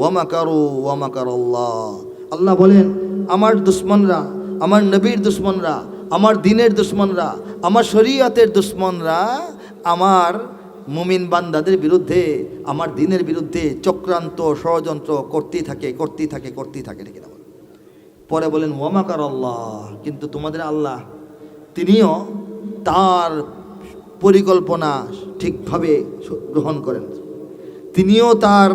ওয়ামাকারু ওয়ামাকার আল্লাহ আল্লাহ বলেন, আমার দুশ্মনরা, আমার নবীর দুশ্মনরা, আমার দিনের দুশ্মনরা, আমার শরীয়তের দুশ্মনরা আমার মুমিন বান্দাদের বিরুদ্ধে, আমার দিনের বিরুদ্ধে চক্রান্ত, ষড়যন্ত্র করতেই থাকে করতেই থাকে করতেই থাকে। ঠিক না পরে বলেন ওয়ামাকার আল্লাহ কিন্তু তোমাদের আল্লাহ, তিনিও তার পরিকল্পনা ঠিকভাবে গ্রহণ করেন। তিনিও তার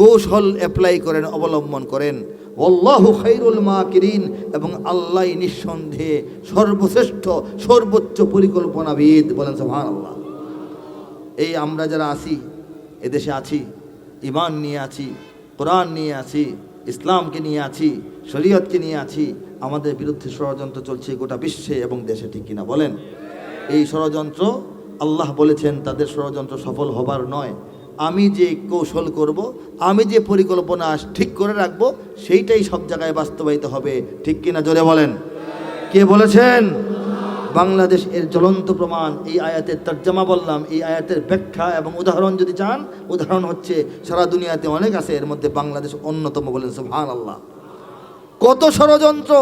কৌশল অ্যাপ্লাই করেন, অবলম্বন করেন। অল্লাহু খাইরুল মাকিরিন এবং আল্লাহ নিঃসন্দেহে সর্বশ্রেষ্ঠ, সর্বোচ্চ পরিকল্পনাবিদ বলেন সোহান আল্লাহ এই আমরা যারা আছি, এদেশে আছি ইমান নিয়ে আছি, কোরআন নিয়ে আছি, ইসলামকে নিয়ে আছি, শরীয়তকে নিয়ে আছি, আমাদের বিরুদ্ধে ষড়যন্ত্র চলছে গোটা বিশ্বে এবং দেশে, ঠিক কিনা বলেন? এই ষড়যন্ত্র আল্লাহ বলেছেন, তাদের ষড়যন্ত্র সফল হবার নয়। আমি যে কৌশল করব, আমি যে পরিকল্পনা ঠিক করে রাখব, সেইটাই সব জায়গায় বাস্তবায়িত হবে। ঠিক কিনা জোরে বলেন? কে বলেছেন? বাংলাদেশ এর জ্বলন্ত প্রমাণ, এই আয়াতের তর্জমা বললাম, এই আয়াতের ব্যাখ্যা এবং উদাহরণ যদি চান, উদাহরণ হচ্ছে সারা দুনিয়াতে অনেক আছে, এর মধ্যে বাংলাদেশ অন্যতম বলেন সুবহান আল্লাহ কত ষড়যন্ত্র!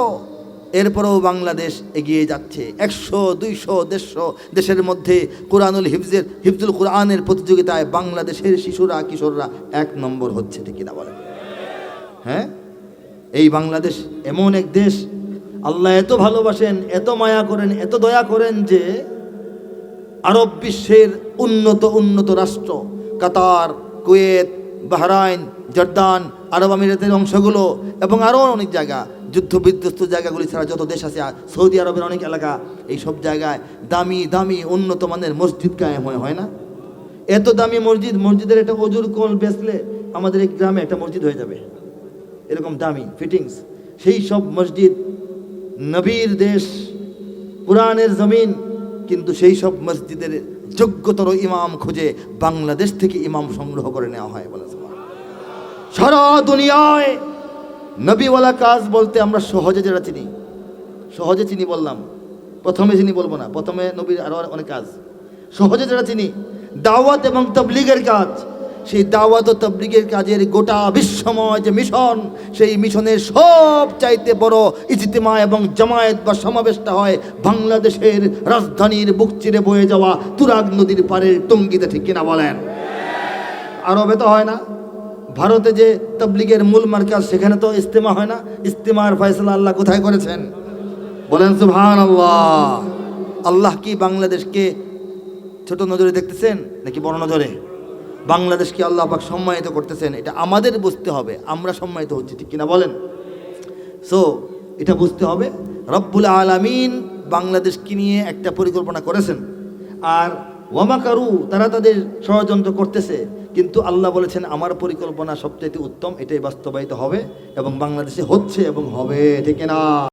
এরপরেও বাংলাদেশ এগিয়ে যাচ্ছে। একশো, দুইশো, দেড়শো দেশের মধ্যে কোরআনুল হিফজের, হিফজুল কোরআনের প্রতিযোগিতায় বাংলাদেশের শিশুরা, কিশোররা এক নম্বর হচ্ছে, ঠিক কিনা বলেন? হ্যাঁ? এই বাংলাদেশ এমন এক দেশ, আল্লাহ এত ভালোবাসেন, এত মায়া করেন, এত দয়া করেন যে আরব বিশ্বের উন্নত উন্নত রাষ্ট্র, কাতার, কুয়েত, বাহরাইন, জর্দান আরব আমিরাতের অংশগুলো এবং আরও অনেক জায়গা যুদ্ধ বিধ্বস্ত জায়গাগুলি ছাড়া যত দেশ আছে, সৌদি আরবের অনেক এলাকা, এই সব জায়গায় দামি দামি, উন্নত মানের মসজিদ কায়েম হয় হয় না? এত দামি মসজিদ, মসজিদের একটা অজুর কোল বেচলে আমাদের এই গ্রামে একটা মসজিদ হয়ে যাবে। এরকম দামি ফিটিংস সেই সব মসজিদ নবীর দেশ, কোরআনের জমিন, কিন্তু সেই সব মসজিদের যোগ্যতর ইমাম খুঁজে বাংলাদেশ থেকে ইমাম সংগ্রহ করে নেওয়া হয় বলে সারা দুনিয়ায় নবীওয়ালা কাজ বলতে আমরা সহজে যেটা চিনি, সহজে চিনি বললাম, প্রথমে চিনি বলব না, প্রথমে নবীর আরও অনেক কাজ। সহজে যেটা চিনি, দাওয়াত এবং তবলিগের কাজ, সেই দাওয়াত ও তবলিগের কাজের গোটা বিশ্বময় যে মিশন, সেই মিশনের সব চাইতে বড় ইজতিমা এবং জামায়াত বা সমাবেশটা হয় বাংলাদেশের রাজধানীর বুক চিরে বয়ে যাওয়া তুরাগ নদীর পাড়ের টঙ্গিতে, ঠিক কিনা বলেন? আরবে তো হয় না? ভারতে যে তবলিগের মূল মার্কাজ, সেখানে তো ইস্তেমা হয় না। ইস্তেমার ফয়সলা আল্লাহ কোথায় করেছেন? বলেন সুবহান আল্লাহ আল্লাহ কি বাংলাদেশকে ছোট নজরে দেখতেছেন নাকি বড় নজরে? বাংলাদেশকে আল্লাহ পাক সম্মানিত করতেছেন, এটা আমাদের বুঝতে হবে। আমরা সম্মানিত হচ্ছি, ঠিক কিনা বলেন? সো এটা বুঝতে হবে। রব্বুল আলামিন বাংলাদেশকে নিয়ে একটা পরিকল্পনা করেছেন। আর ওয়ামাকারু, তারা তাদের ষড়যন্ত্র করতেছে। কিন্তু আল্লাহ বলেছেন, আমার পরিকল্পনা সবচাইতে উত্তম, এটাই বাস্তবায়িত হবে এবং বাংলাদেশে হচ্ছে এবং হবে, ঠিক না